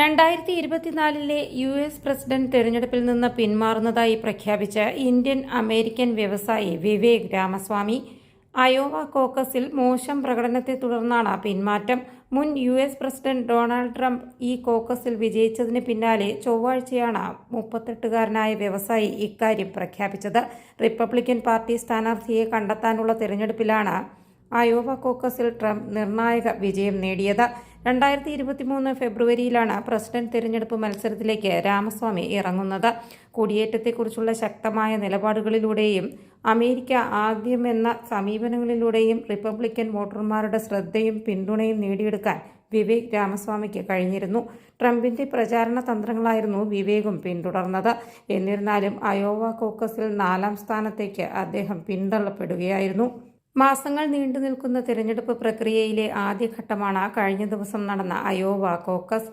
രണ്ടായിരത്തി ഇരുപത്തിനാലിലെ U S president തെരഞ്ഞെടുപ്പിൽ നിന്ന് പിന്മാറുന്നതായി പ്രഖ്യാപിച്ച ഇന്ത്യൻ അമേരിക്കൻ വ്യവസായി വിവേക് രാമസ്വാമി അയോവ കോക്കസിൽ മോശം പ്രകടനത്തെ തുടർന്നാണ് പിന്മാറ്റം. മുൻ U S president Donald Trump ഈ കോക്കസിൽ വിജയിച്ചതിന് പിന്നാലെ ചൊവ്വാഴ്ചയാണ് മുപ്പത്തെട്ടുകാരനായ വ്യവസായി ഇക്കാര്യം പ്രഖ്യാപിച്ചത്. റിപ്പബ്ലിക്കൻ പാർട്ടി സ്ഥാനാർത്ഥിയെ കണ്ടെത്താനുള്ള തെരഞ്ഞെടുപ്പിലാണ് അയോവ കോക്കസിൽ ട്രംപ് നിർണായക വിജയം നേടിയത്. രണ്ടായിരത്തി ഇരുപത്തിമൂന്ന് ഫെബ്രുവരിയിലാണ് പ്രസിഡന്റ് തിരഞ്ഞെടുപ്പ് മത്സരത്തിലേക്ക് രാമസ്വാമി ഇറങ്ങുന്നത്. കുടിയേറ്റത്തെക്കുറിച്ചുള്ള ശക്തമായ നിലപാടുകളിലൂടെയും അമേരിക്ക ആദ്യമെന്ന സമീപനങ്ങളിലൂടെയും റിപ്പബ്ലിക്കൻ വോട്ടർമാരുടെ ശ്രദ്ധയും പിന്തുണയും നേടിയെടുക്കാൻ വിവേക് രാമസ്വാമിക്ക് കഴിഞ്ഞിരുന്നു. ട്രംപിന്റെ പ്രചാരണ തന്ത്രങ്ങളായിരുന്നു വിവേകും പിന്തുടർന്നത്. എന്നിരുന്നാലും അയോവ കോക്കസിൽ നാലാം സ്ഥാനത്തേക്ക് അദ്ദേഹം പിന്തള്ളപ്പെടുകയായിരുന്നു. മാസങ്ങൾ നീണ്ടു നിൽക്കുന്ന തിരഞ്ഞെടുപ്പ് പ്രക്രിയയിലെ ആദ്യഘട്ടമാണ് കഴിഞ്ഞ ദിവസം നടന്ന Iowa caucus.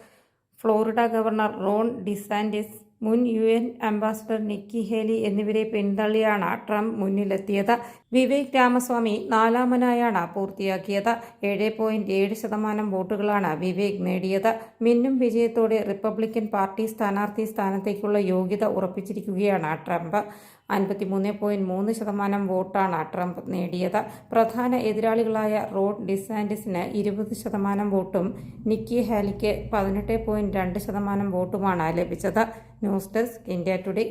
Florida governor Ron DeSantis മുൻ U N ambassador Nikki Haley എന്നിവരെ പിന്തള്ളിയാണ് ട്രംപ് മുന്നിലെത്തിയത്. വിവേക് രാമസ്വാമി നാലാമനായാണ് പൂർത്തിയാക്കിയത്. ഏഴ് പോയിന്റ് ഏഴ് ശതമാനം വോട്ടുകളാണ് വിവേക് നേടിയത്. മിന്നും വിജയത്തോടെ റിപ്പബ്ലിക്കൻ പാർട്ടി സ്ഥാനാർത്ഥി സ്ഥാനത്തേക്കുള്ള യോഗ്യത ഉറപ്പിച്ചിരിക്കുകയാണ് ട്രംപ്. അൻപത്തിമൂന്ന് പോയിന്റ് മൂന്ന് ശതമാനം വോട്ടാണ് ട്രംപ് നേടിയത്. പ്രധാന എതിരാളികളായ റോഡ് ഡിസാൻഡിസിന് ഇരുപത് ശതമാനം വോട്ടും നിക്കി ഹാലിക്ക് പതിനെട്ട് പോയിന്റ് രണ്ട് ശതമാനം വോട്ടുമാണ് ലഭിച്ചത്. News desk India Today.